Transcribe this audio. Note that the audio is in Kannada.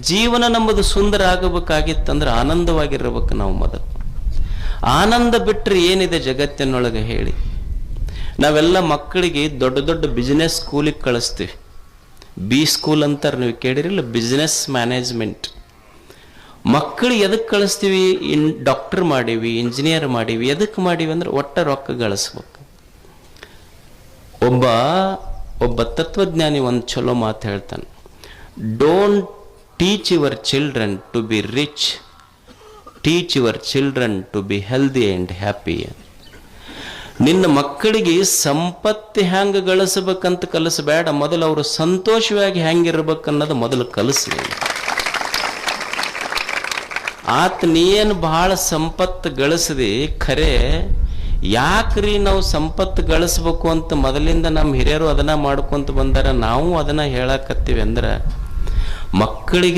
ಜೀವನ ನಮ್ಮದು ಸುಂದರ ಆಗಬೇಕಾಗಿತ್ತಂದ್ರೆ ಆನಂದವಾಗಿರ್ಬೇಕು ನಾವು ಮೊದಲು. ಆನಂದ ಬಿಟ್ಟರೆ ಏನಿದೆ ಜಗತ್ತಿನೊಳಗೆ ಹೇಳಿ. ನಾವೆಲ್ಲ ಮಕ್ಕಳಿಗೆ ದೊಡ್ಡ ದೊಡ್ಡ ಬಿಸ್ನೆಸ್ ಸ್ಕೂಲಿಗೆ ಕಳಿಸ್ತೀವಿ. ಬಿ ಸ್ಕೂಲ್ ಅಂತಾರೆ ನೀವು ಕೇಳಿರಿಲ್ಲ ಬಿಸ್ನೆಸ್ ಮ್ಯಾನೇಜ್ಮೆಂಟ್ ಮಕ್ಕಳು ಎದಕ್ಕೆ ಕಳಿಸ್ತೀವಿ? ಇನ್ ಡಾಕ್ಟರ್ ಮಾಡೀವಿ ಇಂಜಿನಿಯರ್ ಮಾಡೀವಿ ಎದಕ್ಕೆ ಮಾಡೀವಿ ಅಂದ್ರೆ ಒಟ್ಟ ರೊಕ್ಕ ಗಳಿಸ್ಬೇಕು. ಒಬ್ಬ ಒಬ್ಬ ತತ್ವಜ್ಞಾನಿ ಒಂದು ಚಲೋ ಮಾತು ಹೇಳ್ತಾನೆ. Don't teach your children to be rich teach your children to be healthy and happy ನಿನ್ನ ಮಕ್ಕಳಿಗೆ ಸಂಪತ್ತು ಹ್ಯಾಂಗೆ ಗಳಿಸ್ಬೇಕಂತ ಕಲಿಸಬೇಡ. ಮೊದಲು ಅವರು ಸಂತೋಷವಾಗಿ ಅನ್ನೋದು ಮೊದಲು ಕಲಿಸಿ. ಆತ ನೀನು ಬಹಳ ಸಂಪತ್ತು ಗಳಿಸಿದಿ? ಖರೆ, ಯಾಕ್ರಿ ನಾವು ಸಂಪತ್ತು ಗಳಿಸ್ಬೇಕು ಅಂತ ಮೊದಲಿಂದ ನಮ್ಮ ಹಿರಿಯರು ಅದನ್ನ ಮಾಡ್ಕೊಂತ ಬಂದಾರ. ನಾವು ಅದನ್ನ ಹೇಳಕತ್ತೀವಿ ಅಂದ್ರೆ ಮಕ್ಕಳಿಗೆ